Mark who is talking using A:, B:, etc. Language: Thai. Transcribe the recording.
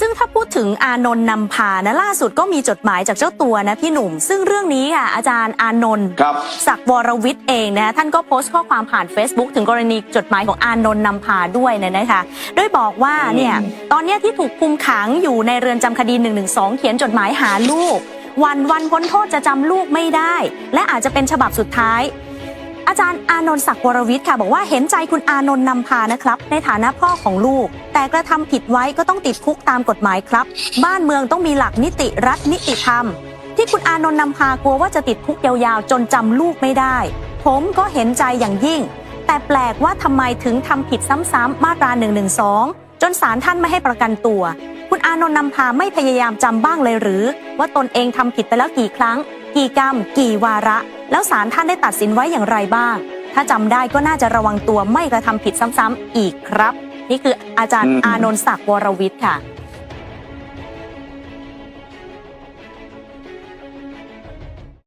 A: ซึ่งถ้าพูดถึงอานนท์นำพานะล่าสุดก็มีจดหมายจากเจ้าตัวนะพี่หนุ่ม ซึ่งเรื่องนี้ค่ะอาจารย์อานนท์
B: ครับ
A: ศักดิ์วรวิทย์เองนะท่านก็โพสต์ข้อความผ่าน Facebook ถึงกรณีจดหมายของอานนท์นำพาด้วยเนี่ยนะคะโดยบอกว่าเนี่ยตอนเนี้ยที่ถูกคุมขังอยู่ในเรือนจำคดี 112 เขียนจดหมายหาลูก วันวันพ้นโทษจะจำลูกไม่ได้ และอาจจะเป็นฉบับสุดท้าย อาจารย์อานนท์ศักดิ์วรวิทย์ค่ะ บอกว่าเห็นใจคุณอานนท์นำพานะครับ ในฐานะพ่อของลูก แต่กระทำผิดไว้ก็ต้องติดคุกตามกฎหมายครับ บ้านเมืองต้องมีหลักนิติรัฐนิติธรรม ที่คุณอานนท์นำพากลัวว่าจะติดคุกยาวๆ จนจำลูกไม่ได้ ผมก็เห็นใจอย่างยิ่ง แต่แปลกว่าทำไมถึงทำผิดซ้ำๆมาตรา1นึจนศาลท่านไม่ให้ประกันตัวานนท์นำพาไม่พยายามจำบ้างเลยหรือ ว่าตนเองทำผิดไปแล้วกี่ครั้ง กี่กรรม กี่วาระ แล้วศาลท่านได้ตัดสินไว้อย่างไรบ้าง ถ้าจำได้ก็น่าจะระวังตัวไม่กระทำผิดซ้ำๆอีกครับ นี่คืออาจารย์
B: อืม
A: อานนท์ศักดิ์วรวิทย์ค่ะ